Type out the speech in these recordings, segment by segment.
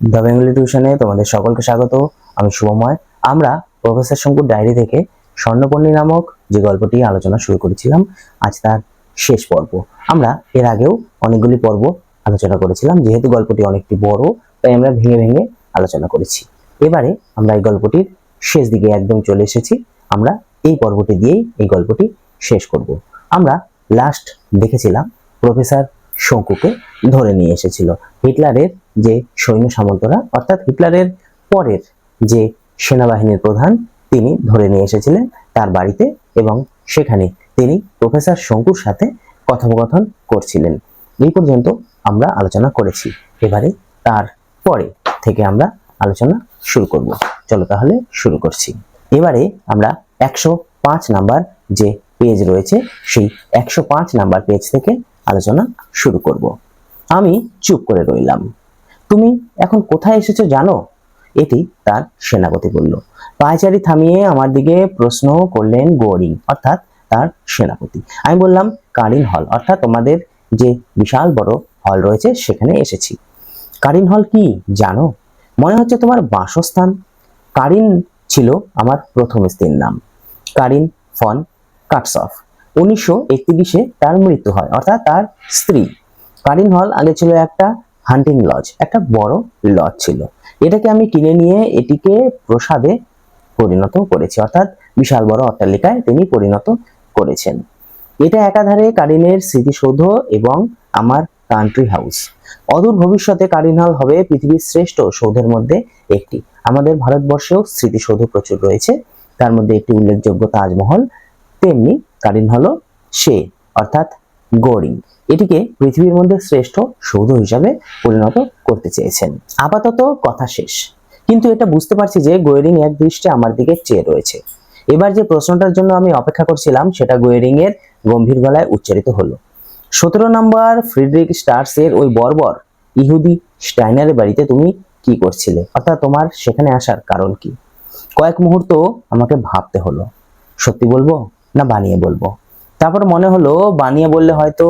The Bengali টিউশনে তোমাদের সকলকে স্বাগত, আমি শুভময়। আমরা প্রফেসর শঙ্কুর ডায়েরি থেকে স্বর্ণপর্ণী নামক যে গল্পটি আলোচনা শুরু করেছিলাম, আজ তার শেষ পর্ব। আমরা এর আগেও অনেকগুলি পর্ব আলোচনা করেছিলাম, যেহেতু গল্পটি অনেকটি বড়, তাই আমরা ভেঙে ভেঙে আলোচনা করেছি। এবারে আমরা এই গল্পটির শেষ দিকে একদম চলে এসেছি, আমরা এই পর্বটি দিয়েই এই গল্পটি শেষ করব। আমরা লাস্ট দেখেছিলাম, প্রফেসর শঙ্কুকে ধরে নিয়ে এসেছিল। হিটলারের যে সৈন্য সামন্তরা, অর্থাৎ হিটলারের পরের যে সেনাবাহিনীর প্রধান, তিনি ধরে নিয়ে এসেছিলেন তার বাড়িতে এবং সেখানে তিনি প্রফেসর শঙ্কুর সাথে কথোপকথন করছিলেন। এই পর্যন্ত আমরা আলোচনা করেছি। এবারে তার পরে থেকে আমরা আলোচনা শুরু করব। চলো তাহলে শুরু করছি। এবারে আমরা একশো পাঁচ নাম্বার যে পেজ রয়েছে, সেই একশো পাঁচ নাম্বার পেজ থেকে আলোচনা শুরু করব। আমি চুপ করে রইলাম। তুমি এখন কোথায় এসেছ জানো? এটি তার সেনাপতি বলল। পায়চারি থামিয়ে আমার দিকে প্রশ্ন করলেন গোরিং অর্থাৎ তার সেনাপতি। আমি বললাম, কারিন হল, অর্থাৎ তোমাদের যে বিশাল বড় হল রয়েছে, সেখানে এসেছি। কারিন হল কি জানো? মনে হচ্ছে তোমার বাসস্থান। কারিন ছিল আমার প্রথম স্ত্রীর নাম। Karin von Katsoff. উনিশশো একত্রিশে তার মৃত্যু হয়, অর্থাৎ তার স্ত্রী। কারিন হল আগে ছিল একটা হান্টিং লজ, একটা বড় লজ ছিল। এটাকে আমি কিনে নিয়ে এটিকে প্রসাদে পরিণত করেছি, অর্থাৎ বিশাল বড় অট্টালিকায় তিনি পরিণত করেছেন। এটা একাধারে কারিনের স্মৃতিসৌধ এবং আমার কান্ট্রি হাউস অদূর ভবিষ্যতে কারিন হল হবে পৃথিবীর শ্রেষ্ঠ সৌধের মধ্যে একটি। আমাদের ভারতবর্ষেও স্মৃতিসৌধ প্রচুর রয়েছে। তার মধ্যে একটি উল্লেখযোগ্য তাজমহল, তেমনি কারিন হলো সে, অর্থাৎ গোরিং। এটিকে পৃথিবীর মধ্যে শ্রেষ্ঠ সৌধ হিসাবে পরিণত করতে চেয়েছেন। আপাতত কথা শেষ। কিন্তু এটা বুঝতে পারছি যে গোয়েরিং এক দৃষ্টে আমার দিকে চেয়ে রয়েছে। এবার যে প্রশ্নটার জন্য আমি অপেক্ষা করছিলাম, সেটা গোয়েরিং এর গম্ভীর গলায় উচ্চারিত হলো। সতেরো নম্বর ফ্রিডরিক স্টার্স এর ওই বর্বর, ইহুদি স্টাইনারের বাড়িতে তুমি কি করছিলে? অর্থাৎ তোমার সেখানে আসার কারণ কি? কয়েক মুহূর্ত আমাকে ভাবতে হলো। সত্যি বলব? না বানিয়ে বলব। তারপর মনে হলো বানিয়ে বললে হয়তো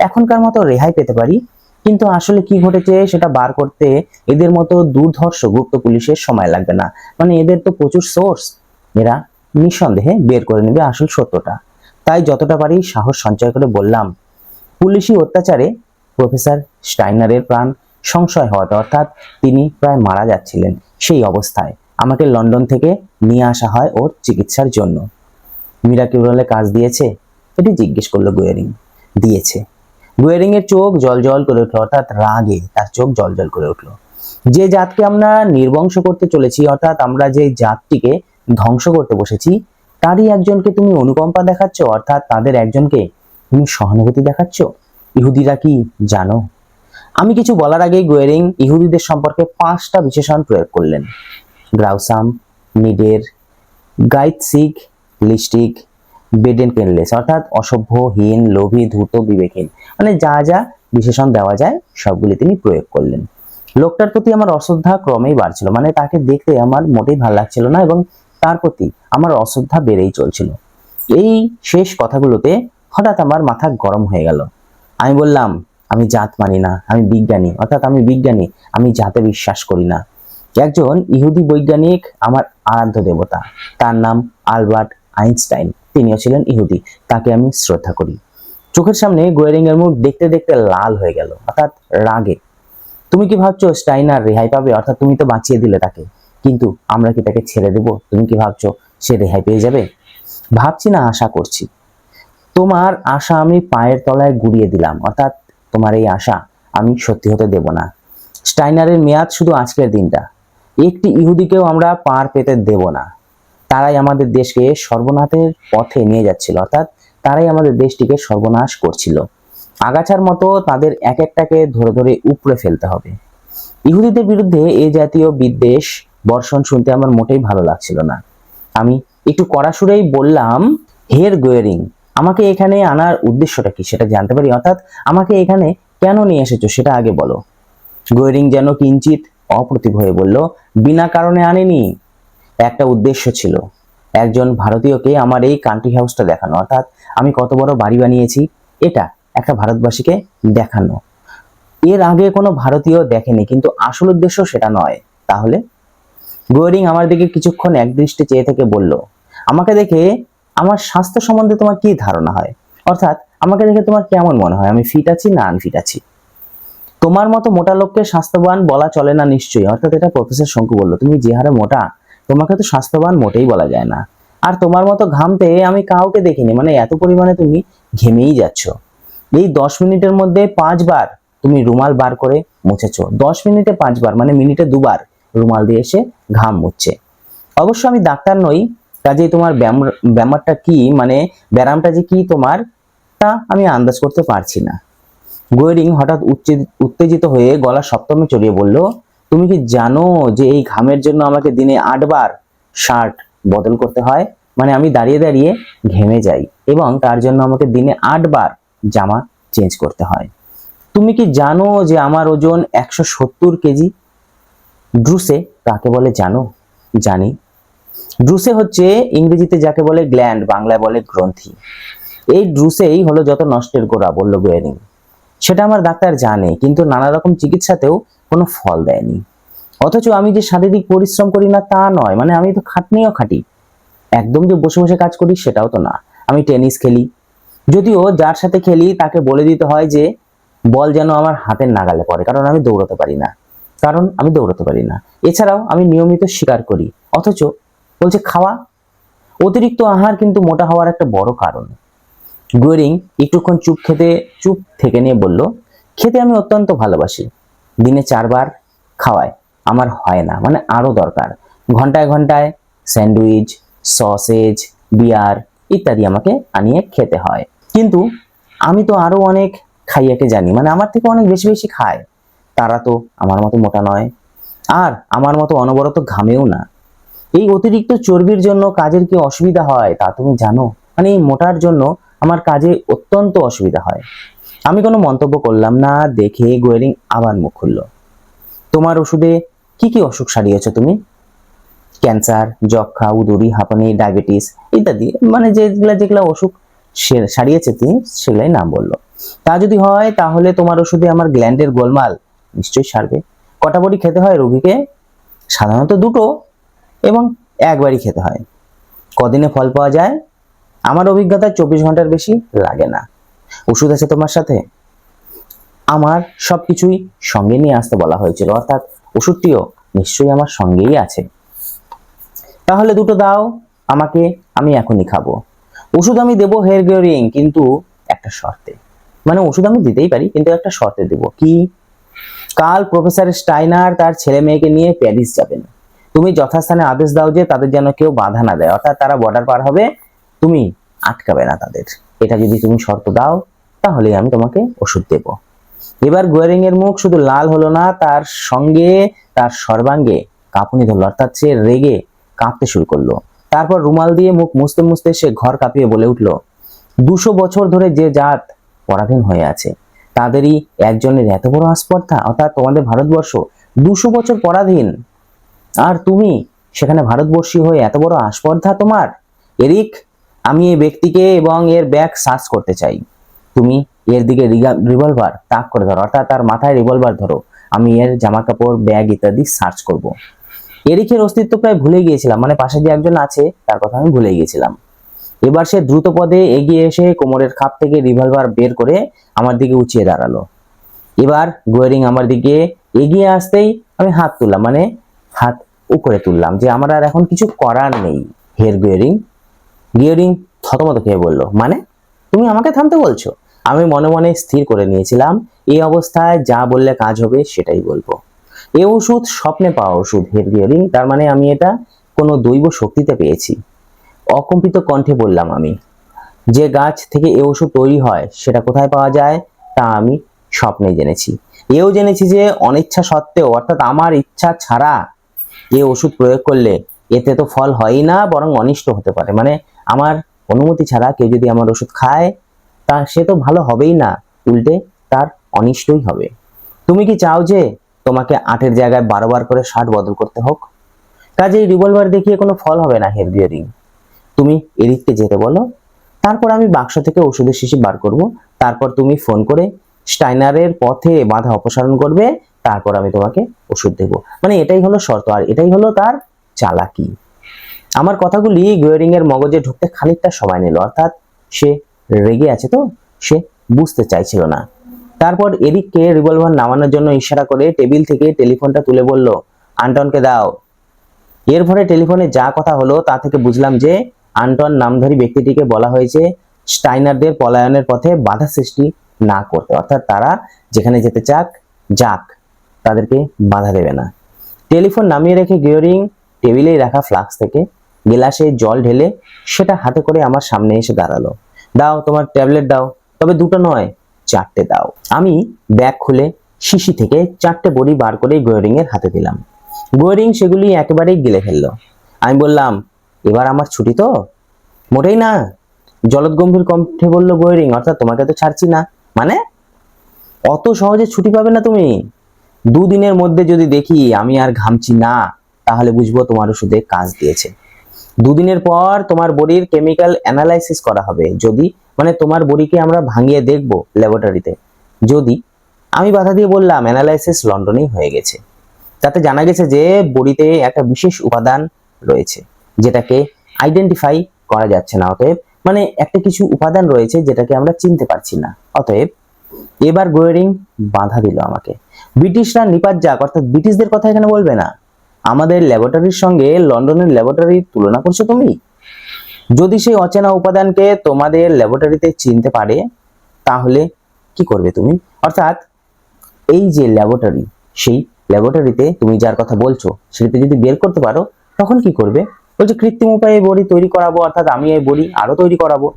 এখনকার মতো রেহাই পেতে পারি, কিন্তু আসলে কি ঘটেছে সেটা বার করতে এদের মতো দুর্ধর্ষ গুপ্ত পুলিশের সময় লাগবে না। মানে এদের তো প্রচুর সোর্স এরা নিঃসন্দেহে বের করে নেবে আসল সত্যটা। তাই যতটা পারি সাহস সঞ্চয় করে বললাম, পুলিশি অত্যাচারে প্রফেসর স্টাইনারের প্রাণ সংশয় হওয়াতে অর্থাৎ তিনি প্রায় মারা যাচ্ছিলেন সেই অবস্থায়। আমাকে লন্ডন থেকে নিয়ে আসা হয় ওর চিকিৎসার জন্য। মিরাকিউরালে কাজ দিয়েছে? এটি জিজ্ঞেস করল গোয়ারিং। দিয়েছে। গোয়ারিং এর চোখ জল জল করে উঠল, অর্থাৎ রাগে তার চোখ জল জল করে উঠল। যে জাতকে আমরা নির্বংশ করতে চলেছি, অর্থাৎ আমরা যে জাতটিকে ধ্বংস করতে বসেছি, তারই একজনকে তুমি অনুকম্পা দেখাচ্ছ, অর্থাৎ তাদের একজনকে তুমি সহানুভূতি দেখাচ্ছ? ইহুদিরা কি জানো? আমি কিছু বলার আগেই গোয়েরিং ইহুদিদের সম্পর্কে পাঁচটা বিশেষণ প্রয়োগ করলেন। গ্রাউসাম, নিডের গাইতসিক লিস্টিক বেডেন পেনলেস অর্থাৎ অসভ্য লোভী, ধূর্ত, বিবেকহীন। মানে যা যা বিশেষণ দেওয়া যায়, সবগুলি তিনি প্রয়োগ করলেন। লোকটার প্রতি আমার অশ্রদ্ধা ক্রমেই বাড়ছিল। মানে তাকে দেখতে আমার মোটেই ভালো লাগছিল না এবং তার প্রতি আমার অশ্রদ্ধা বেড়েই চলছিল। এই শেষ কথাগুলোতে হঠাৎ আমার মাথা গরম হয়ে গেল। আমি বললাম, আমি জাত মানি না, আমি বিজ্ঞানী। অর্থাৎ আমি বিজ্ঞানী, আমি জাতে বিশ্বাস করি না। একজন ইহুদি বৈজ্ঞানিক, আমার আরাধ্য দেবতা। তার নাম আলবার্ট আইনস্টাইন, তিনিও ছিলেন ইহুদি, তাকে আমি শ্রদ্ধা করি। চোখের সামনে গোয়ারিং এর মুখ দেখতে দেখতে লাল হয়ে গেল, অর্থাৎ রাগে। তুমি কি ভাবছ স্টাইনার রেহাই পাবে? অর্থাৎ তুমি তো বাঁচিয়ে দিলে তাকে। কিন্তু আমরা কি তাকে ছেড়ে দেব? তুমি কি ভাবছ সে রেহাই পেয়ে যাবে? ভাবছি না, আশা করছি। তোমার আশা আমি পায়ের তলায় গুড়িয়ে দিলাম, অর্থাৎ তোমার এই আশা আমি সত্যি হতে দেব না। স্টাইনারের মেয়াদ শুধু আজকের দিনটা। একটি ইহুদিকেও আমরা পার পেতে দেব না। তারাই আমাদের দেশকে সর্বনাশের পথে নিয়ে যাচ্ছিল, অর্থাৎ তারাই আমাদের দেশটিকে সর্বনাশ করছিল। আগাছার মতো তাদের এক একটাকে ধরে ধরে উপড়ে ফেলতে হবে। ইহুদিদের বিরুদ্ধে এ জাতীয় বিদ্বেষ, বর্ষণ শুনতে আমার মোটেই ভালো লাগছিল না। আমি একটু কড়া সুরেই বললাম, হের গোয়ারিং, আমাকে এখানে আনার উদ্দেশ্যটা কি সেটা জানতে পারি? অর্থাৎ আমাকে এখানে কেন নিয়ে এসেছ সেটা আগে বলো। গোয়ারিং যেন কিঞ্চিত অপ্রতিভ হয়ে বলল, বিনা কারণে আনেনি। একটা উদ্দেশ্য ছিল। একজন ভারতীয়কে আমার এই কান্ট্রি হাউসটা দেখানো। অর্থাৎ আমি কত বড় বাড়ি বানিয়েছি, এটা একটা ভারতবাসীকে দেখানো। এর আগে কোনো ভারতীয় দেখেনি, কিন্তু আসল উদ্দেশ্য সেটা নয়। তাহলে? গোয়ারিং আমার দিকে কিছুক্ষণ একদৃষ্টে চেয়ে থেকে বলল, আমাকে দেখে আমার স্বাস্থ্য সম্বন্ধে তোমার কি ধারণা হয়? অর্থাৎ আমাকে দেখে তোমার কেমন মনে হয়? আমি ফিট আছি না আনফিট আছি? তোমার মতো মোটা লোককে স্বাস্থ্যবান বলা চলে না নিশ্চয়ই? অর্থাৎ এটা প্রফেসর শঙ্কু বলল, তুমি যে হারে মোটা তোমাকে তো স্বাস্থ্যবান মোটেই বলা যায় না। আর তোমার মতো ঘামতে আমি কাউকে দেখিনি মানে এত পরিমাণে তুমি ঘেমেই যাচ্ছ। এই দশ মিনিটের মধ্যে পাঁচবার তুমি রুমাল বার করে মুছেছো। দশ মিনিটে পাঁচবার মানে মিনিটে দুবার রুমাল দিয়ে এসে ঘাম মুছছে। অবশ্য আমি ডাক্তার নই কাজেই তোমার ব্যায়ামটা কি মানে ব্যায়ামটা যে কি তোমার, তা আমি আন্দাজ করতে পারছি না। গোয়েরিং হঠাৎ উত্তেজিত হয়ে গলা সপ্তমে চড়িয়ে বলল তুমি কি জানো যে এই ঘামের জন্য আমাকে দিনে আটবার শার্ট বদল করতে হয়? মানে আমি দাঁড়িয়ে দাঁড়িয়ে ঘেমে যাই এবং তার জন্য আমাকে দিনে আটবার জামা চেঞ্জ করতে হয়। তুমি কি জানো যে আমার ওজন একশো সত্তর কেজি? ড্রুসে কাকে বলে জানো? জানি। ড্রুসে হচ্ছে ইংরেজিতে যাকে বলে গ্ল্যান্ড, বাংলায় বলে গ্রন্থি। এই ড্রুসেই হলো যত নষ্টের গোড়া, বলল গোয়ারিং সেটা আমার ডাক্তার জানে, কিন্তু নানা রকম চিকিৎসাতেও কোনো ফল দেয়নি। অথচ আমি যে শারীরিক পরিশ্রম করি না তা নয় মানে আমি তো খাটনিও খাটি। একদম যে বসে বসে কাজ করি সেটাও তো না। আমি টেনিস খেলি। যদিও যার সাথে খেলি তাকে বলে দিতে হয় যে, বল যেন আমার হাতের নাগালে পড়ে, কারণ আমি দৌড়াতে পারি না। কারণ আমি দৌড়াতে পারি না। এছাড়াও আমি নিয়মিত শিকার করি। অথচ বলছে খাওয়া। অতিরিক্ত আহার কিন্তু মোটা হওয়ার একটা বড় কারণ। গোয়ারিং একটুক্ষণ চুপ খেতে, চুপ থেকে নিয়ে বলল, খেতে আমি অত্যন্ত ভালোবাসি। দিনে চারবার খাওয়ায়। আমার হয় না মানে আরও দরকার। ঘন্টায় ঘন্টায় স্যান্ডউইচ, সসেজ, বিয়ার ইত্যাদি আমাকে আনিয়ে খেতে হয়। কিন্তু আমি তো আরও অনেক খাইয়াকে জানি মানে আমার থেকে অনেক বেশি বেশি খায়। তারা তো আমার মতো মোটা নয়, আর আমার মতো অনবরত ঘামেও না। এই অতিরিক্ত চর্বির জন্য কাজের কি অসুবিধা হয় তা তুমি জানো? মানে এই মোটার জন্য আমার কাজে অত্যন্ত অসুবিধা হয়। আমি কোনো মন্তব্য করলাম না, দেখে গোয়েরিং আবার মুখ খুলল। তোমার ওষুধে কি কি অসুখ সারিয়েছো তুমি? ক্যান্সার যক্ষা উদুরি, হাঁপানি, ডায়াবেটিস ইত্যাদি। মানে যেগুলা যেগুলা অসুখ সারিয়েছে তিনি, সেগুলাই নাম বলল। তা যদি হয়, তাহলে তোমার ওষুধে আমার গ্ল্যান্ডের গোলমাল নিশ্চয়ই সারবে। কটা বড়ি খেতে হয় রোগীকে? সাধারণত দুটো, এবং একবারই খেতে হয়। কদিনে ফল পাওয়া যায়? আমার অভিজ্ঞতা চব্বিশ ঘণ্টার বেশি লাগে না। ওষুধ আছে তোমার সাথে? আমার সবকিছুই সঙ্গে নিয়ে আসতে বলা হয়েছিল, অর্থাৎ ওষুধটিও নিশ্চয়ই আমার সঙ্গেই আছে। তাহলে দুটো দাও, আমাকে আমি এখনই খাব। ওষুধ আমি দেবো হেয়ার গিয়ারিং কিন্তু একটা শর্তে। মানে ওষুধ আমি দিতেই পারি, কিন্তু একটা শর্তে দেবো। কি? কাল প্রফেসর স্টাইনার তার ছেলে মেয়েকে নিয়ে প্যারিস যাবেন। তুমি যথাস্থানে আদেশ দাও যে তাদের যেন কেউ বাধা না দেয়, অর্থাৎ তারা বর্ডার পার হবে, তুমি আটকাবে না তাদের। এটা যদি তুমি শর্ত দাও তাহলে আমি তোমাকে ওষুধ দেব। এবার গোয়ারিং এর মুখ শুধু লাল হলো না, তার সঙ্গে, তার সর্বাঙ্গে কাঁপুনি ধরলো, অর্থাৎ সে রেগে কাঁপতে শুরু করল। তারপর রুমাল দিয়ে মুখ মুছতে মুছতে সে ঘর কাঁপিয়ে বলে উঠল, দুশো বছর ধরে যে জাত পরাধীন হয়ে আছে, তাদেরই একজনের এত বড় আস্পর্ধা, অর্থাৎ তোমাদের ভারতবর্ষ, দুশো বছর পরাধীন। আর তুমি সেখানে ভারতবর্ষী হয়ে এত বড় আস্পর্ধা তোমার? এরিক আমি এই ব্যক্তিকে এবং এর ব্যাগ সার্চ করতে চাই। তুমি এর দিকে রিভলভার তাক করে ধরো, অর্থাৎ তার মাথায় রিভলভার ধরো। আমি এর জামা কাপড় ব্যাগ ইত্যাদি সার্চ করব। এরিকের অস্তিত্ব প্রায় ভুলে গিয়েছিলাম মানে পাশে যে একজন আছে, তার কথা আমি ভুলে গিয়েছিলাম। এবার সে দ্রুত পদে এগিয়ে এসে কোমরের খাপ থেকে রিভলভার বের করে আমার দিকে উঁচিয়ে দাঁড়াল। এবার গোয়ারিং আমার দিকে এগিয়ে আসতেই আমি হাত তুললাম মানে হাত উপরে তুললাম, যে আমার আর এখন কিছু করার নেই হেয়ার গিয়ারিং। গিয়ারিং থতমত খেয়ে বলল মানে? তুমি আমাকে থামতে বলছো? আমি মনে মনে স্থির করে নিয়েছিলাম, এই অবস্থায় যা বললে কাজ হবে সেটাই বলব। এ ওষুধ স্বপ্নে পাওয়া ওষুধ হেয়ার গিয়ারিং, তার মানে আমি এটা কোনো দৈব শক্তিতে পেয়েছি। অকম্পিত কণ্ঠে বললাম আমি, যে গাছ থেকে এ ওষুধ তৈরি হয়, সেটা কোথায় পাওয়া যায় তা আমি স্বপ্নে জেনেছি। এও জেনেছি যে অনিচ্ছা সত্ত্বেও, অর্থাৎ আমার ইচ্ছা ছাড়া এ ওষুধ প্রয়োগ করলে এতে তো ফল হয়ই না, বরং অনিষ্ট হতে পারে। মানে আমার অনুমতি ছাড়া কেউ যদি আমার ওষুধ খায়, তা সে তো ভালো হবেই না। উল্টে তার অনিষ্টই হবে। তুমি কি চাও যে তোমাকে আটের জায়গায় বারবার করে শার্ট বদল করতে হোক? কাজেই রিভলভার দেখিয়ে কোনো ফল হবে না হেয়ার গিয়ারিং। তুমি এদিককে যেতে বলো। তারপর আমি বাক্স থেকে ওষুধের শিশি বার করব। তারপর তুমি ফোন করে স্টাইনারের পথে বাধা অপসারণ করবে। তারপর আমি তোমাকে ওষুধ দেব। মানে এটাই হলো শর্ত। আর এটাই হলো তার চালাকি। আমার কথাগুলি গোয়ারিং এর মগজে ঢুকতে খানিকটা সময় নিল, অর্থাৎ সে রেগে আছে তো? সে বুঝতে চাইছিল না। তারপর এরিককে রিভলভার নামানোর জন্য ইশারা করে টেবিল থেকে টেলিফোনটা তুলে বলল, আন্টনকে দাও। এরপরে টেলিফোনে যা কথা হলো তা থেকে বুঝলাম যে আন্টন নামধারী ব্যক্তিটিকে বলা হয়েছে স্টাইনারদের পলায়নের পথে বাধা সৃষ্টি না করতে। অর্থাৎ তারা যেখানে যেতে চাক, যাক, তাদেরকে বাধা দেবে না। টেলিফোন নামিয়ে রেখে গিওরিং টেবিলেই রাখা ফ্লাক্স থেকে গেলাসে জল ঢেলে সেটা হাতে করে আমার সামনে এসে দাঁড়াল। দাও তোমার ট্যাবলেট দাও, তবে দুটো নয়, চারটে দাও। আমি ব্যাগ খুলে শিশি থেকে চারটে বড়ি বার করে গোয়ারিং এর হাতে দিলাম। গোয়ারিং সেগুলি একেবারেই গিলে ফেলল। আমি বললাম, এবার আমার ছুটি তো? মোটেই না। জলদ গম্ভীর কণ্ঠে বলল গোয়ারিং, অর্থাৎ তোমাকে তো ছাড়ছি না। মানে? অত সহজে ছুটি পাবে না তুমি। দুদিনের মধ্যে যদি দেখি আমি আর ঘামছি না, তাহলে বুঝব তোমার ওষুধে কাজ দিয়েছে। দুদিনের পর তোমার বডির কেমিক্যাল অ্যানালাইসিস করা হবে। যদি মানে তোমার বডিকে আমরা ভাঙিয়ে দেখব ল্যাবরেটরিতে যদি, আমি বাধা দিয়ে বললাম অ্যানালাইসিস লন্ডনেই হয়ে গেছে। তাতে জানা গেছে যে বডিতে একটা বিশেষ উপাদান রয়েছে, যেটাকে আইডেন্টিফাই করা যাচ্ছে না। অতএব মানে একটা কিছু উপাদান রয়েছে যেটাকে আমরা চিনতে পারছি না। অতএব, এবার গোয়ারিং বাধা দিল আমাকে। ব্রিটিশরা নিপাত যাক, অর্থাৎ ব্রিটিশদের কথা এখানে বলবে না। আমাদের ল্যাবরেটরির সঙ্গে লন্ডনের ল্যাবরেটরির তুলনা করছ তুমি? যদি সেই অচেনা উপাদানকে তোমাদের ল্যাবরেটরিতে চিনতে পারে, তাহলে কি করবে তুমি? অর্থাৎ এই যে ল্যাবরেটরি সেই ল্যাবরেটরিতে তুমি যার কথা বলছো, সেটাতে যদি বের করতে পারো, তখন কি করবে? বলছে, কৃত্রিম উপায়ে বড়ি তৈরি করাবো, অর্থাৎ আমি এই বড়ি আরও তৈরি করাবো।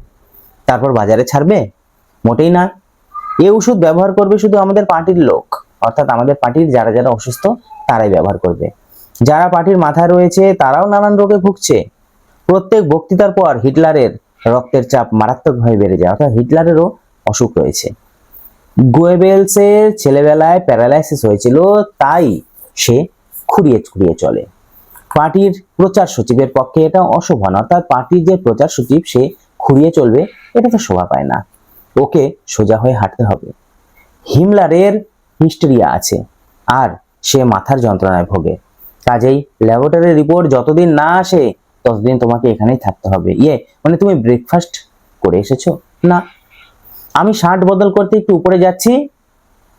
তারপর বাজারে ছাড়বে? মোটেই না। এ ওষুধ ব্যবহার করবে শুধু আমাদের পার্টির লোক, অর্থাৎ আমাদের পার্টির যারা যারা অসুস্থ, তারাই ব্যবহার করবে। যারা পার্টির মাথায় রয়েছে, তারাও নানান রোগে ভুগছে। প্রত্যেক বক্তৃতার পর হিটলারের রক্তের চাপ মারাত্মকভাবে বেড়ে যায়, অর্থাৎ হিটলারেরও অসুখ রয়েছে। গোয়েবেলসের ছেলেবেলায় প্যারালাইসিস হয়েছিল, তাই সে খুঁড়িয়ে খুঁড়িয়ে চলে। পার্টির প্রচার সচিবের পক্ষে এটা অশোভন, অর্থাৎ পার্টির যে প্রচার সচিব সে খুঁড়িয়ে চলবে, এটা তো শোভা পায় না। ওকে সোজা হয়ে হাঁটতে হবে। হিমলারের হিস্টেরিয়া আছে, আর সে মাথার যন্ত্রণায় ভোগে। কাজেই ল্যাবরেটরির রিপোর্ট যতদিন না আসে, ততদিন তোমাকে এখানেই থাকতে হবে। ইয়ে মানে তুমি ব্রেকফাস্ট করে এসেছ? না। আমি শার্ট বদল করতে একটু উপরে যাচ্ছি,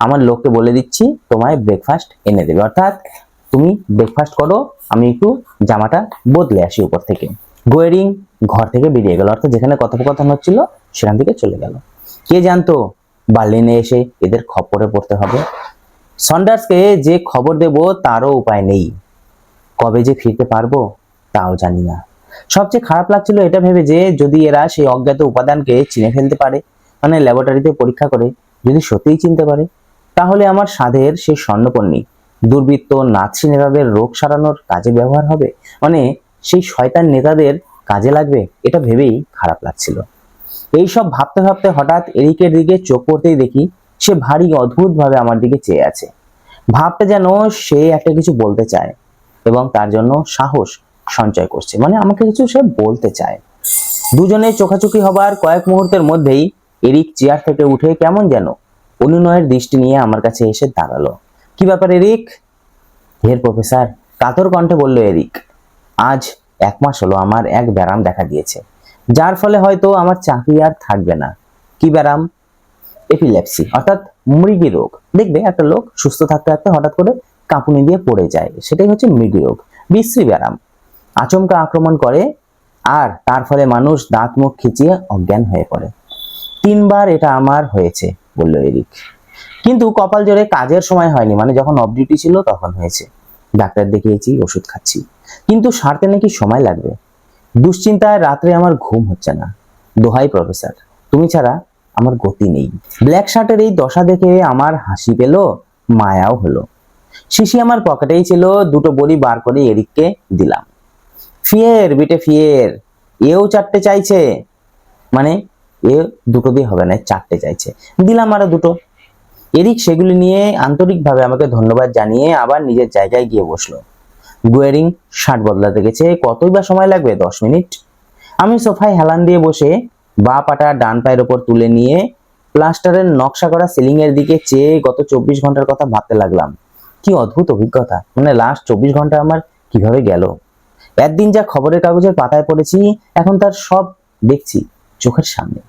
আমার লোককে বলে দিচ্ছি, তোমায় ব্রেকফাস্ট এনে দেবে। অর্থাৎ তুমি ব্রেকফাস্ট করো, আমি একটু জামাটা বদলে আসি উপর থেকে। গোয়ারিং ঘর থেকে বেরিয়ে গেল, অর্থাৎ যেখানে কথোপকথন হচ্ছিল, সেখান থেকে চলে গেল। কে জানতো? বার্লিনে এসে এদের খপরে পড়তে হবে। সন্ডার্সকে যে খবর দেব, তারও উপায় নেই। কবে যে ফিরতে পারব, তাও জানি না। সবচেয়ে খারাপ লাগছিল এটা ভেবে যে যদি এরা সেই অজ্ঞাত উপাদানকে চিনে ফেলতে পারে মানে ল্যাবরেটরিতে পরীক্ষা করে, যদি সত্যিই চিনতে পারে, তাহলে আমার সাধের সেই স্বর্ণপন্নী, দুর্বৃত্ত নাৎসি নেতাদের রোগ সারানোর কাজে ব্যবহার হবে? মানে সেই শয়তান নেতাদের কাজে লাগবে, এটা ভেবেই খারাপ লাগছিল। এইসব ভাবতে ভাবতে হঠাৎ এরিকের দিকে চোখ পড়তেই দেখি, সে ভারী অদ্ভুতভাবে আমার দিকে চেয়ে আছে। ভাবতে যেন সে একটা কিছু বলতে চায়। এবং তার জন্য সাহস সঞ্চয় করছে। মানে আমাকে কিছু সে বলতে চায়। দুজনে চোখাচোখি হবার কয়েক মুহূর্তের মধ্যেই এরিক চেয়ার থেকে উঠে কেমন যেন অনুনয়ের দৃষ্টি নিয়ে আমার কাছে এসে দাঁড়াল। কি ব্যাপার এরিক? হের প্রফেসর, কাতর কণ্ঠে বলল এরিক। আজ এক মাস হলো আমার এক ব্যারাম দেখা দিয়েছে যার ফলে হয়তো আমার চাকরি আর থাকবে না। কি ব্যারাম? এপিলেপসি, অর্থাৎ মৃগী রোগ। দেখবে, একটা লোক সুস্থ থাকতে থাকতে হঠাৎ করে কাঁপুনি দিয়ে পড়ে যায়। সেটাই হচ্ছে মৃগী রোগ বিশ্রী ব্যারাম। আচমকা আক্রমণ করে আর তার ফলে মানুষ দাঁত মুখ খিচিয়ে অজ্ঞান হয়ে পড়ে। তিনবার এটা আমার হয়েছে, বলল এরিক। কিন্তু কপাল জোরে কাজের সময় হয়নি মানে যখন অফ ডিউটি ছিল তখন হয়েছে। ডাক্তার দেখিয়েছি, ওষুধ খাচ্ছি। কিন্তু সারতে নাকি সময় লাগবে? দুশ্চিন্তায় রাত্রে আমার ঘুম হচ্ছে না। দোহাই প্রফেসর, তুমি ছাড়া আমার গতি নেই। ব্ল্যাক শার্টের এই দশা দেখে আমার হাসি পেল, মায়াও হলো। শিশি আমার পকেটেই ছিল, দুটো বড়ি বার করে এরিককে দিলাম। ফিয়ের, বিটে ফিয়ের, এও চারটে চাইছে। মানে এ দুটো দিয়ে হবে না চারটে চাইছে। দিলাম আরও দুটো। এরিক সেগুলি নিয়ে আন্তরিকভাবে আমাকে ধন্যবাদ জানিয়ে আবার নিজের জায়গায় গিয়ে বসল। গুয়ারিং শার্ট বদলাতে গেছে, কতই বা সময় লাগবে, দশ মিনিট? আমি সোফায় হেলান দিয়ে বসে বা পাটা ডান পায়ের ওপর তুলে নিয়ে প্লাস্টারের নকশা করা সিলিং এর দিকে চেয়ে গত চব্বিশ ঘণ্টার কথা ভাবতে লাগলাম। কি অদ্ভুত অভিজ্ঞতা। মানে লাস্ট চব্বিশ ঘণ্টা আমার কীভাবে গেল? একদিন যা খবরের কাগজের পাতায় পড়েছি, এখন তার সব দেখছি চোখের সামনে।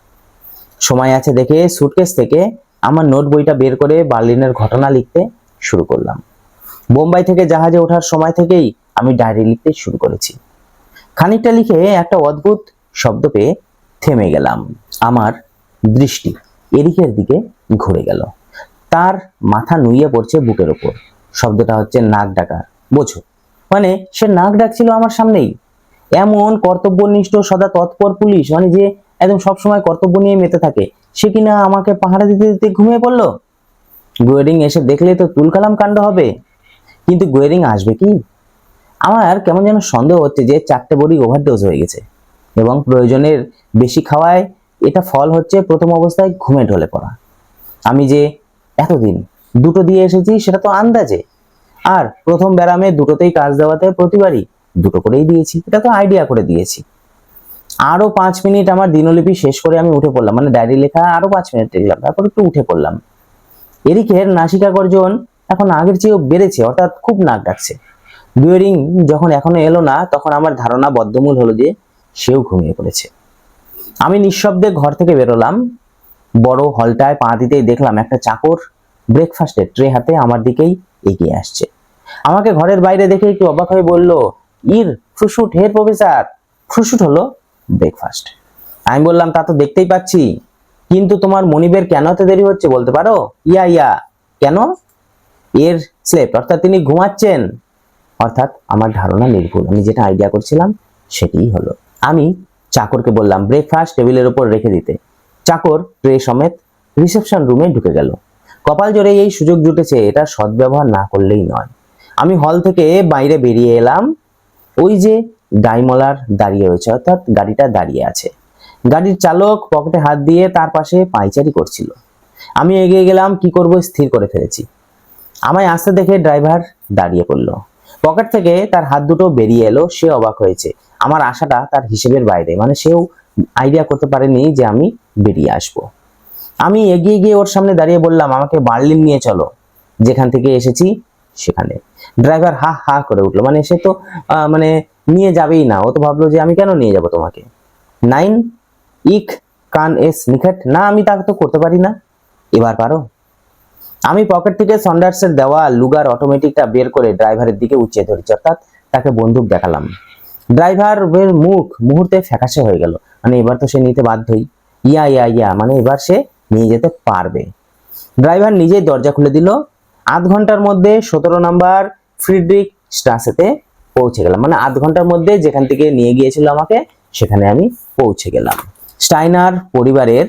সময় আছে দেখে সুটকেস থেকে আমার নোট বইটা বের করে বার্লিনের ঘটনা লিখতে শুরু করলাম। বোম্বাই থেকে জাহাজে ওঠার সময় থেকেই আমি ডায়েরি লিখতে শুরু করেছি। খানিকটা লিখে একটা অদ্ভুত শব্দ পেয়ে থেমে গেলাম। আমার দৃষ্টি এরিকের দিকে ঘুরে গেল। তার মাথা নুইয়ে পড়ছে বুকের ওপর। শব্দটা হচ্ছে নাক ডাকা। বোঝো। মানে সে নাক ডাকছিল আমার সামনেই। এমন কর্তব্যনিষ্ঠ, সদা তৎপর পুলিশ মানে যে একদম সবসময় কর্তব্য নিয়ে মেতে থাকে, সে কিনা আমাকে পাহারা দিতে দিতে ঘুমিয়ে পড়ল? গোয়েরিং এসে দেখলে তো তুলকালাম কাণ্ড হবে। কিন্তু গোয়েরিং আসবে কি? আমার কেমন যেন সন্দেহ হচ্ছে যে চারটে বড়ি ওভারডোজ হয়ে গেছে। এবং প্রয়োজনের বেশি খাওয়ায় এটা ফল হচ্ছে প্রথম অবস্থায় ঘুমে ঢলে পড়া। আমি যে এতদিন দুটো দিয়ে এসেছি, সেটা তো আন্দাজে। আর প্রথম ব্যারামে দুটোতেই কাজ দেওয়াতে প্রতিবারই দুটো করেই দিয়েছি, এটা তো আইডিয়া করে দিয়েছি। আরও পাঁচ মিনিট আমার দিনলিপি শেষ করে আমি উঠে পড়লাম মানে ডায়েরি লেখা আরও পাঁচ মিনিট লিখলাম তারপর একটু উঠে পড়লাম। এরিকের নাসিকা গর্জন এখন আগের চেয়েও বেড়েছে, অর্থাৎ খুব নাক ডাকছে। ডুয়েরিং যখন এখনও এলো না, তখন আমার ধারণা বদ্ধমূল হলো যে সেও ঘুমিয়ে পড়েছে। আমি নিঃশব্দে ঘর থেকে বেরোলাম, বড় হলটায় পা দিতেই দেখলাম একটা চাকর ব্রেকফাস্টের ট্রে হাতে আমার দিকেই এগিয়ে আসছে। আমাকে ঘরের বাইরে দেখে একটু অবাক হয়ে বলল, ইর ফ্রুশুট হের প্রফেসর! ফ্রুশুট হলো ব্রেকফাস্ট আমি বললাম, তা তো দেখতেই পাচ্ছি। কিন্তু তোমার মনিবের কেন এত দেরি হচ্ছে বলতে পারো? ইয়া ইয়া, কেন? এর স্লেপ অর্থাৎ তিনি ঘুমাচ্ছেন। অর্থাৎ আমার ধারণা নির্ভুল। আমি যেটা আইডিয়া করছিলাম, সেটিই হলো। আমি চাকরকে বললাম ব্রেকফাস্ট টেবিলের উপর রেখে দিতে। চাকর ট্রে সমেত রিসেপশন রুমে ঢুকে গেল। কপাল জোরে এই সুযোগ জুটেছে, এটা সদ্ব্যবহার না করলেই নয়। আমি হল থেকে বাইরে বেরিয়ে এলাম, ওই যে ডাইমলার দাঁড়িয়ে রয়েছে, অর্থাৎ গাড়িটা দাঁড়িয়ে আছে। গাড়ির চালক পকেটে হাত দিয়ে তার পাশে পাইচারি করছিল। আমি এগিয়ে গেলাম, কি করব স্থির করে ফেলেছি। আমায় আসতে দেখে ড্রাইভার দাঁড়িয়ে পড়ল। পকেট থেকে তার হাত দুটো বেরিয়ে এলো, সে অবাক হয়েছে। আমার আশাটা তার হিসেবের বাইরে মানে সেও আইডিয়া করতে পারেনি যে আমি বেরিয়ে আসব। আমি এগিয়ে গিয়ে ওর সামনে দাঁড়িয়ে বললাম, আমাকে বার্লিন নিয়ে চলো। যেখান থেকে এসেছি, সেখানে। ড্রাইভার হা হা করে উঠল। মানে সে তো মানে নিয়ে যাবেই না। ও তো ভাবলো যে আমি কেন নিয়ে যাব তোমাকে? নাইন, ইক, কান, এস, নিখেট। না, আমি তা তো করতে পারি না। এবার পারো। আমি পকেট থেকে সন্ডার্সের দেওয়া লুগার অটোমেটিকটা বের করে ড্রাইভারের দিকে উঁচিয়ে ধরেছি, অর্থাৎ তাকে বন্দুক দেখালাম। ড্রাইভারের মুখ মুহূর্তে ফ্যাকাশে হয়ে গেল। মানে এবার তো সে নিতে বাধ্যই। ইয়া ইয়া ইয়া মানে এবার সে নিয়ে যেতে পারবে। ড্রাইভার নিজেই দরজা খুলে দিল। আধ ঘণ্টার মধ্যে সতেরো নাম্বার ফ্রিডরিক স্ট্রাসেতে পৌঁছে গেলাম। মানে আধ ঘণ্টার মধ্যে যেখান থেকে নিয়ে গিয়েছিল আমাকে, সেখানে আমি পৌঁছে গেলাম। স্টাইনার পরিবারের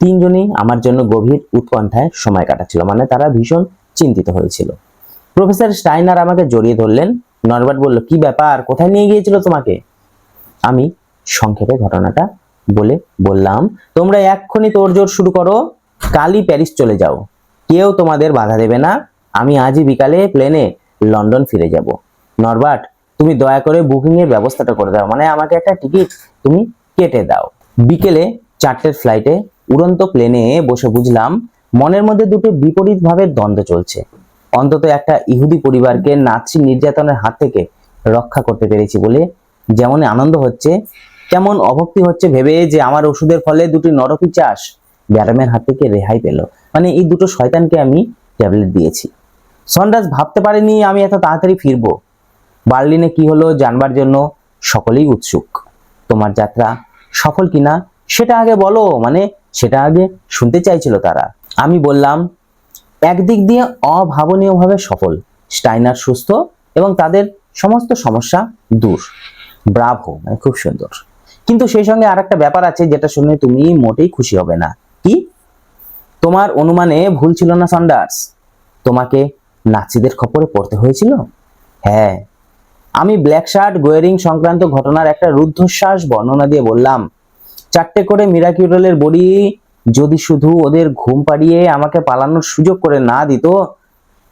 তিনজনই আমার জন্য গভীর উৎকণ্ঠায় সময় কাটাচ্ছিল। মানে তারা ভীষণ চিন্তিত হয়েছিল। প্রফেসর স্টাইনার আমাকে জড়িয়ে ধরলেন। নরবার্ট বলল, কি ব্যাপার? কোথায় নিয়ে গিয়েছিল তোমাকে? আমি সংক্ষেপে ঘটনাটা বলে বললাম, তোমরা এক্ষুনি তোড়জোড় শুরু করো, কালই প্যারিস চলে যাও। কেউ তোমাদের বাধা দেবে না, আমি আজই বিকালে প্লেনে লন্ডন ফিরে যাব। নরবার্ট, তুমি দয়া করে বুকিং এর ব্যবস্থাটা করে দাও মানে আমাকে একটা টিকিট তুমি কেটে দাও। বিকেলে চারটের ফ্লাইটে উড়ন্ত প্লেনে বসে বুঝলাম, মনের মধ্যে দুটো বিপরীত ভাবে দ্বন্দ্ব চলছে। অন্তত একটা ইহুদি পরিবারকে নাৎসি নির্যাতনের হাত থেকে রক্ষা করতে পেরেছি বলে যেমন আনন্দ হচ্ছে তেমন অভক্তি হচ্ছে ভেবে যে আমার ওষুধের ফলে দুটি নরকি চাষ ব্যারামের হাত থেকে রেহাই পেল। মানে এই দুটো শয়তানকে আমি ট্যাবলেট দিয়েছি। সন্ডাস ভাবতে পারেনি আমি এত তাড়াতাড়ি ফিরবো। বার্লিনে কি হলো জানবার জন্য সকলেই উৎসুক। তোমার যাত্রা সফল কিনা সেটা আগে বলো মানে সেটা আগে শুনতে চাইছিল তারা। আমি বললাম, একদিক দিয়ে অভাবনীয়ভাবে সফল। স্টাইনার সুস্থ এবং তাদের সমস্ত সমস্যা দূর। ব্রাভো মানে খুব সুন্দর। কিন্তু সেই সঙ্গে আর একটা ব্যাপার আছে যেটা শুনে তুমি মোটেই খুশি হবে না। কি? তোমার অনুমানে ভুল ছিল না সন্ডার্স? তোমাকে নাচিদের খপরে পড়তে হয়েছিল? হ্যাঁ। আমি ব্ল্যাক শার্ট, গোয়ারিং সংক্রান্ত ঘটনার একটা রুদ্ধশ্বাস বর্ণনা দিয়ে বললাম, চারটে করে মিরাকিউরেলের বড়ি যদি শুধু ওদের ঘুম পাড়িয়ে আমাকে পালানোর সুযোগ করে না দিত,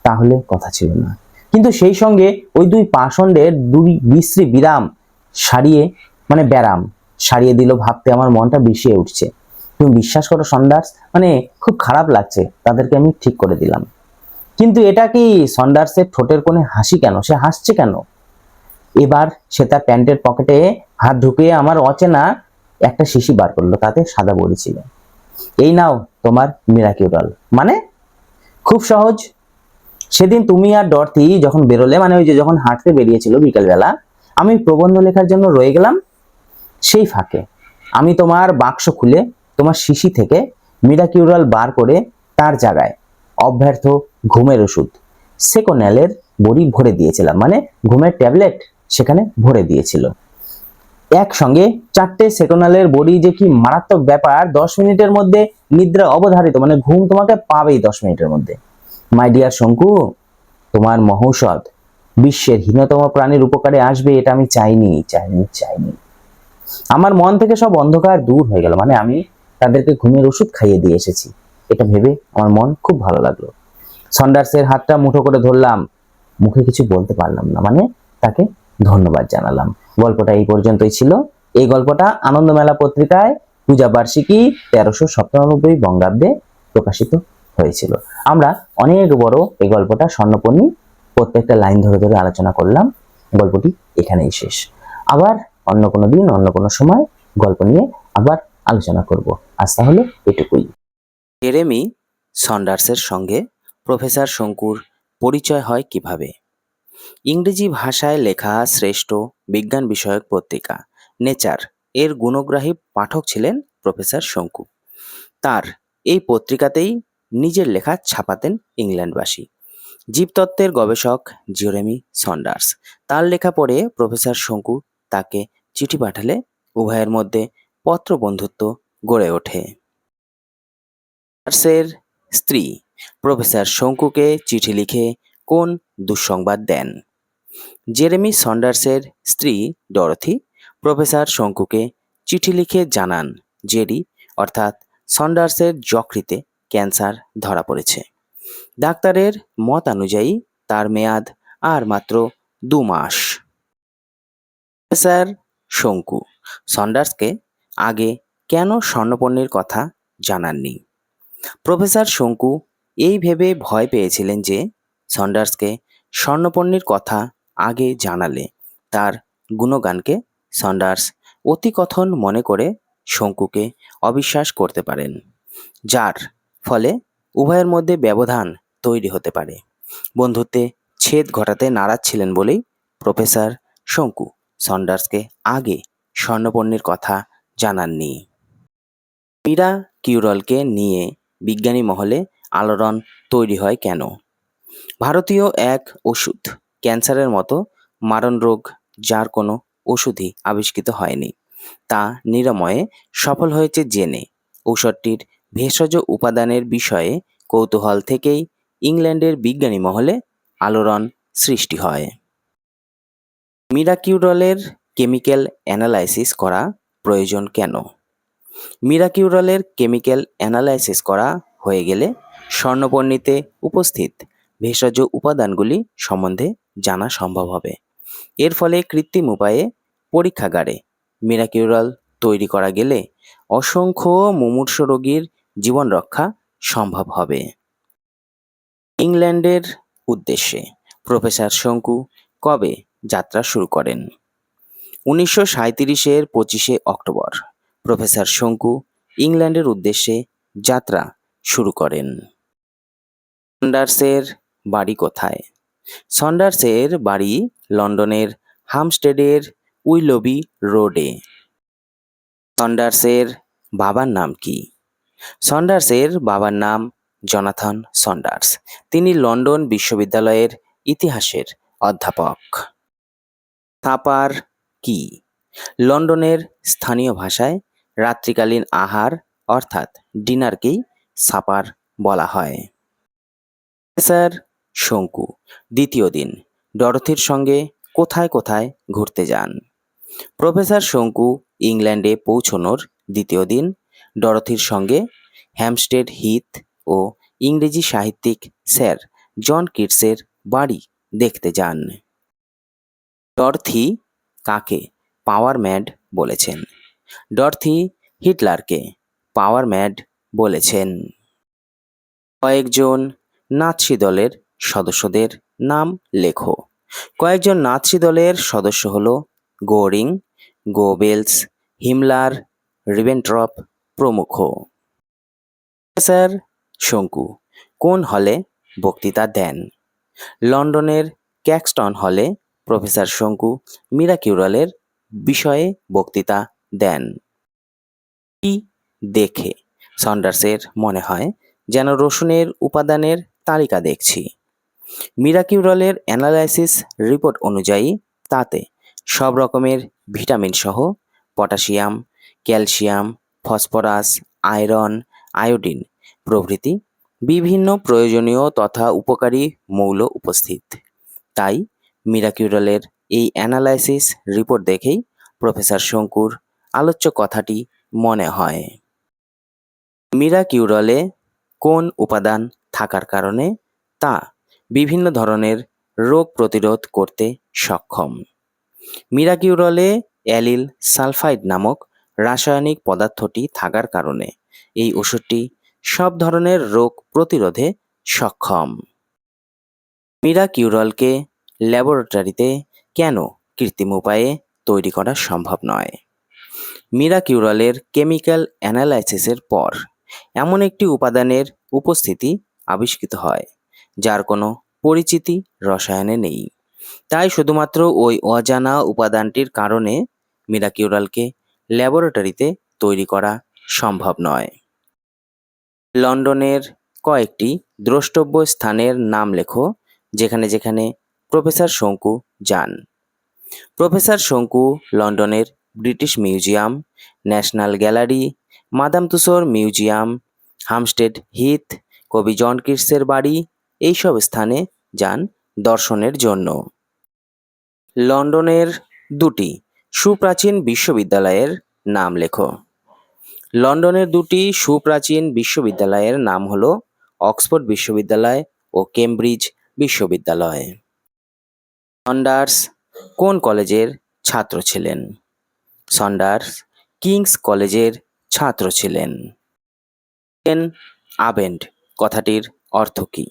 তাহলে কথা ছিল না। কিন্তু সেই সঙ্গে ওই দুই পাষণ্ডের দুই বিশ্রী বিরাম সারিয়ে মানে ব্যারাম সারিয়ে দিল, ভাবতে আমার মনটা বিষিয়ে উঠছে। তুমি বিশ্বাস করো সন্ডার্স মানে খুব খারাপ লাগছে, তাদেরকে আমি ঠিক করে দিলাম। কিন্তু এটা কি সন্ডার্সের ঠোঁটের কোণে হাসি কেন? সে হাসছে কেন? এবার সে তার প্যান্টের পকেটে হাত ঢুকিয়ে আমার অচেনা একটা শিশি বার করল, তাতে সাদা বড়ি ছিল। এই নাও তোমার মিরাকিউরাল মানে? খুব সহজ। সেদিন তুমি আর ডরথি যখন বেরোলে মানে ওই যে যখন হাঁটতে বেরিয়েছিল বিকেলবেলা, আমি প্রবন্ধ লেখার জন্য রয়ে গেলাম। সেই ফাঁকে। আমি তোমার বাক্স খুলে তোমার শিশি থেকে মিরাকিউরাল বার করে তার জায়গায় অব্যর্থ ঘুমের ওষুধ সেকোন্যালের বড়ি ভরে দিয়েছিলাম। মানে ঘুমের ট্যাবলেট সেখানে ভরে দিয়েছিল। একসঙ্গে চারটে সেকোনালের বডি যে কি মারাত্মক ব্যাপার, দশ মিনিটের মধ্যে নিদ্রা অবধারিত মানে ঘুম তোমাকে পাবেই দশ মিনিটের মধ্যে। মাই ডিয়ার শঙ্কু, তোমার মহৌষধ বিশ্বের হীনতম প্রাণীর উপকারে আসবে, এটা আমি চাইনি চাইনি চাইনি। আমার মন থেকে সব অন্ধকার দূর হয়ে গেল। মানে আমি তাদেরকে ঘুমের ওষুধ খাইয়ে দিয়ে এসেছি। এটা ভেবে আমার মন খুব ভালো লাগল। সন্ডার্সের হাতটা মুঠো করে ধরলাম। মুখে কিছু বলতে পারলাম না। মানে তাকে ধন্যবাদ জানালাম। গল্পটা এই পর্যন্তই ছিল। এই গল্পটা আনন্দমেলা পত্রিকায় পূজা বার্ষিকী তেরোশো সপ্তানব্বই বঙ্গাব্দে প্রকাশিত হয়েছিল। আমরা অনেক বড় এই গল্পটা স্বর্ণপর্ণী প্রত্যেকটা লাইন ধরে ধরে আলোচনা করলাম। গল্পটি এখানেই শেষ। আবার অন্য কোনো দিন, অন্য কোনো সময় গল্প নিয়ে আবার আলোচনা করব। আজ তাহলে এটুকুই। জেরেমি সন্ডার্সের সঙ্গে প্রফেসর শঙ্কুর পরিচয় হয় কীভাবে? ইংরেজি ভাষায় লেখা শ্রেষ্ঠ বিজ্ঞান বিষয়ক পত্রিকা, নেচার এর গুণগ্রাহী পাঠক ছিলেন প্রফেসর শঙ্কু। তার এই পত্রিকাতেই নিজের লেখা ছাপাতেন ইংল্যান্ডবাসী। জীবতত্ত্বের গবেষক জিওরেমি সন্ডার্স। তার লেখা পড়ে প্রফেসর শঙ্কু তাকে চিঠি পাঠালে উভয়ের মধ্যে পত্র বন্ধুত্ব গড়ে ওঠে। সন্ডার্সের স্ত্রী প্রফেসর শঙ্কুকে চিঠি লিখে কোন দুঃসংবাদ দেন? জেরেমি সন্ডার্সের স্ত্রী ডরথি প্রফেসর শঙ্কুকে চিঠি লিখে জানান জেরি, অর্থাৎ সন্ডার্সের যকৃতে ক্যান্সার ধরা পড়েছে। ডাক্তারের মত অনুযায়ী তার মেয়াদ আর মাত্র দু মাস। প্রফেসর শঙ্কু। সন্ডার্সকে আগে কেন স্বর্ণপণ্যের কথা জানাননি? প্রফেসর শঙ্কু এই ভেবে ভয় পেয়েছিলেন যে সন্ডার্সকে স্বর্ণপণ্যের কথা আগে জানালে তার গুণগানকে সন্ডার্স অতিকথন মনে করে শঙ্কুকে অবিশ্বাস করতে পারেন, যার ফলে উভয়ের মধ্যে ব্যবধান তৈরি হতে পারে। বন্ধুত্বে ছেদ ঘটাতে নারাজ ছিলেন বলেই প্রফেসর শঙ্কু সন্ডার্সকে আগে স্বর্ণপণ্যের কথা জানাননি। মীরা কিউরলকে নিয়ে বিজ্ঞানী মহলে আলোড়ন তৈরি হয় কেন? ভারতীয় এক ওষুধ ক্যান্সারের মতো মারণ রোগ যার কোনো ওষুধই আবিষ্কৃত হয়নি, তা নিরাময়ে সফল হয়েছে জেনে। ঔষধটির ভেষজ উপাদানের বিষয়ে কৌতূহল থেকেই ইংল্যান্ডের বিজ্ঞানী মহলে আলোড়ন সৃষ্টি হয়। মিরাকিউরলের কেমিক্যাল অ্যানালাইসিস করা প্রয়োজন কেন? মিরাকিউরলের কেমিক্যাল অ্যানালাইসিস করা হয়ে গেলে স্বর্ণপর্ণীতে উপস্থিত ভেষজ উপাদানগুলি সম্বন্ধে জানা সম্ভব হবে। এর ফলে কৃত্রিম উপায়ে পরীক্ষাগারে মিরাকিউরাল তৈরি করা গেলে অসংখ্য মুমূর্ষ রোগীর জীবন রক্ষা সম্ভব হবে। ইংল্যান্ডের উদ্দেশ্যে প্রফেসর শঙ্কু কবে যাত্রা শুরু করেন। উনিশশো সাঁত্রিশের পঁচিশে অক্টোবর, প্রফেসর শঙ্কু ইংল্যান্ডের উদ্দেশ্যে যাত্রা শুরু করেন। সন্ডার্সের বাড়ি কোথায়? সন্ডার্সের বাড়ি লন্ডনের হামস্টেডের উইলবি রোডে। সন্ডার্সের বাবার নাম কি? সন্ডার্সের বাবার নাম জনাথন সন্ডার্স। তিনি লন্ডন বিশ্ববিদ্যালয়ের ইতিহাসের অধ্যাপক। সাপার কি? লন্ডনের স্থানীয় ভাষায় রাত্রিকালীন আহার অর্থাৎ ডিনারকেই সাপার বলা হয়। স্যার শঙ্কু, দ্বিতীয় দিন, ডরথির সঙ্গে কোথায় কোথায় ঘুরতে যান? প্রফেসর শঙ্কু ইংল্যান্ডে পৌঁছনোর দ্বিতীয় দিন, ডরথির সঙ্গে হ্যামস্টেড হিথ ও ইংরেজি সাহিত্যিক স্যার জন কিটসের বাড়ি দেখতে যান। ডরথি কাকে? পাওয়ার ম্যাড বলেছেন। ডরথি হিটলারকে পাওয়ার ম্যাড বলেছেন। কয়েকজন নাৎসি দলের সদস্যদের নাম লেখো। কয়েকজন নাৎসি দলের সদস্য হলো গোরিং, গোবেলস, হিমলার, রিবেন্ট্রপ প্রমুখ। শঙ্কু, কোন হলে বক্তৃতা দেন? লন্ডনের ক্যাক্সটন হলে প্রফেসর শঙ্কু মিরাকিউরালের বিষয়ে বক্তৃতা দেন। কি দেখে? সন্ডার্সের মনে হয়, যেন রসুনের উপাদানের তালিকা দেখছি। মিরাকিউরালের অ্যানালাইসিস রিপোর্ট অনুযায়ী তাতে সব রকমের ভিটামিন সহ potassium, calcium, phosphorus, iron, iodine প্রভৃতি বিভিন্ন প্রয়োজনীয় তথা উপকারী মৌল উপস্থিত। তাই মিরাকিউরালের এই অ্যানালাইসিস রিপোর্ট দেখেই প্রফেসর শঙ্কুর আলোচ্য কথাটি মনে হয়। মিরাকিউরলে কোন উপাদান থাকার কারণে তা বিভিন্ন ধরনের রোগ প্রতিরোধ করতে সক্ষম? মিরাকিউরলে অ্যালিল সালফাইড নামক রাসায়নিক পদার্থটি থাকার কারণে এই ওষুধটি সব ধরনের রোগ প্রতিরোধে সক্ষম। মিরাকিউরলকে ল্যাবরেটরিতে কেন কৃত্রিম উপায়ে তৈরি করা সম্ভব নয়? মিরাকিউরলের কেমিক্যাল অ্যানালাইসিসের পর এমন একটি উপাদানের উপস্থিতি আবিষ্কৃত হয়, যার কোনো পরিচিতি রসায়নে নেই। তাই শুধুমাত্র ওই অজানা উপাদানটির কারণে মিরাকিউরালকে ল্যাবরেটরিতে তৈরি করা সম্ভব নয়। লন্ডনের কয়েকটি দ্রষ্টব্য স্থানের নাম লেখো, যেখানে যেখানে প্রফেসর শঙ্কু যান। প্রফেসর শঙ্কু, লন্ডনের British Museum, National Gallery, Madame তুসোর museum, Hampstead Heath, কবি জন কিটসের বাড়ি, এইসব স্থানে যান দর্শনের জন্য। লন্ডনের দুটি সুপ্রাচীন বিশ্ববিদ্যালয়ের নাম লেখো। লন্ডনের দুটি সুপ্রাচীন বিশ্ববিদ্যালয়ের নাম হলো অক্সফোর্ড বিশ্ববিদ্যালয় ও কেমব্রিজ বিশ্ববিদ্যালয়। সন্ডার্স কোন কলেজের ছাত্র ছিলেন? সন্ডার্স কিংস কলেজের ছাত্র ছিলেন। গুটেন আবেন্ড কথাটির অর্থ কী?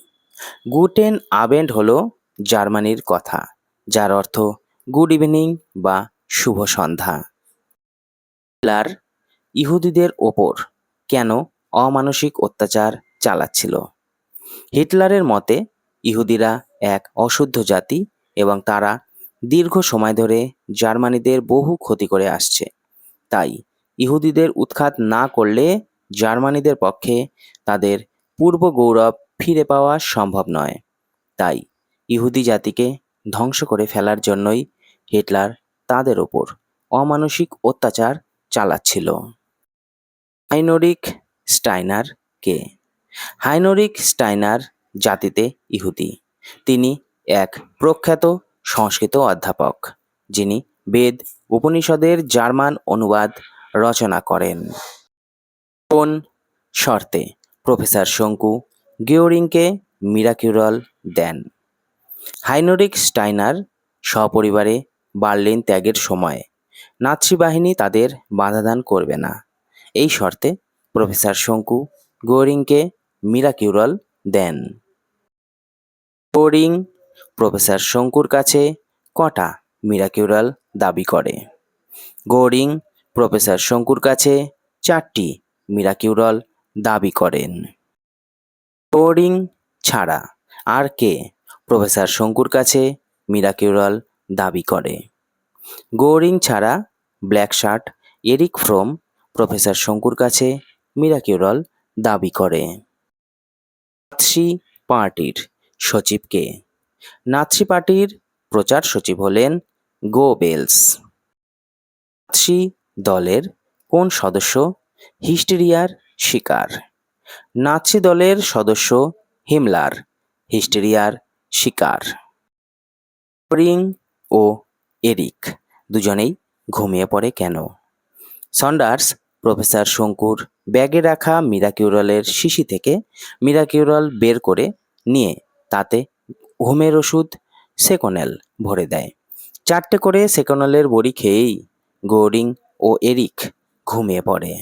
গুটেন আবেন্ড হলো জার্মানির কথা, যার অর্থ গুড ইভিনিং বা শুভ সন্ধ্যা। হিটলার ইহুদিদের ওপর কেন অমানসিক অত্যাচার চালাচ্ছিল? হিটলারের মতে, ইহুদিরা এক অশুদ্ধ জাতি এবং তারা দীর্ঘ সময় ধরে জার্মানিদের বহু ক্ষতি করে আসছে। তাই ইহুদিদের উৎখাত না করলে জার্মানিদের পক্ষে তাদের পূর্ব গৌরব ফিরে পাওয়া সম্ভব নয়। তাই ইহুদি জাতিকে ধ্বংস করে ফেলার জন্যই হিটলার তাদের ওপর অমানসিক অত্যাচার চালাচ্ছিল। হাইনোরিক স্টাইনার কে? হাইনোরিক স্টাইনার জাতিতে ইহুদি। তিনি এক প্রখ্যাত সংস্কৃত অধ্যাপক, যিনি বেদ, উপনিষদের জার্মান অনুবাদ রচনা করেন। কোন শর্তে প্রফেসর শঙ্কু গিওরিংকে মিরাকিউরল দেন? হাইনোরিক স্টাইনার সপরিবারে বার্লিন ত্যাগের সময় নাৎসি বাহিনী তাদের বাধাদান করবে না। এই শর্তে প্রফেসর শঙ্কু গোরিংকে মিরাকিউরল দেন। গোরিং প্রফেসর শঙ্কুর কাছে কটা মিরাকিউরাল দাবি করে। গোরিং প্রফেসর শঙ্কুর কাছে চারটি মিরাকিউরল দাবি করেন। গোরিং ছাড়া আর কে প্রফেসর শঙ্কুর কাছে মিরাকিউরল দাবি করে। গোরিং ছাড়া black shirt Erich Fromm professor শঙ্কুর কাছে মিরাকিউরল দাবি করে। পার্টির সচিবকে নাৎসি পার্টির প্রচার সচিব হলেন গোবেলস নাৎসি দলের কোন সদস্য? হিস্টেরিয়ার শিকার। নাৎসি দলের সদস্য হিমলার, হিস্টেরিয়ার শিকার। রিং ও এরিক দুজনেই ঘুমিয়ে পড়ে কেন? সন্ডার্স, প্রফেসর শঙ্কুর ব্যাগে রাখা মিরাকিউরলের শিশি থেকে মিরাকিউরল বের করে নিয়ে তাতে ঘুমের ওষুধ সেকোনেল ভরে দেয়। চারটে করে সেকোনেলের বড়ি খেয়েই গোরিং ও এরিক ঘুমিয়ে পড়ে।